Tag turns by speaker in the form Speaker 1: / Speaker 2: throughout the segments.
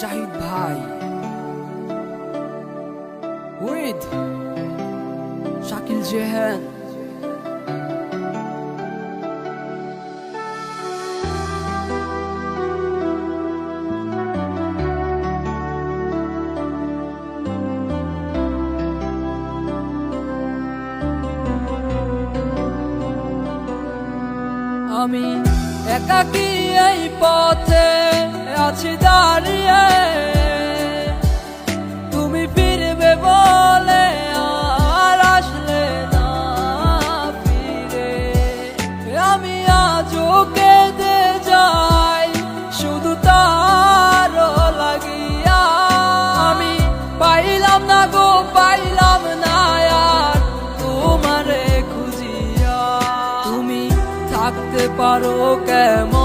Speaker 1: জাহিদ ভাই। উইথ শাকিল জেহেন হ্যাঁ। আমি একাকী এই I don't Maroquemos.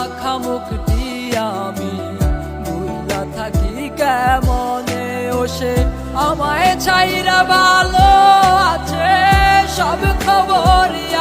Speaker 1: রাখা মুখটি আমি। ভুলা থাকি কেমনে ও সে আমায় ছাইরা ভালো আছে সব খবরিয়া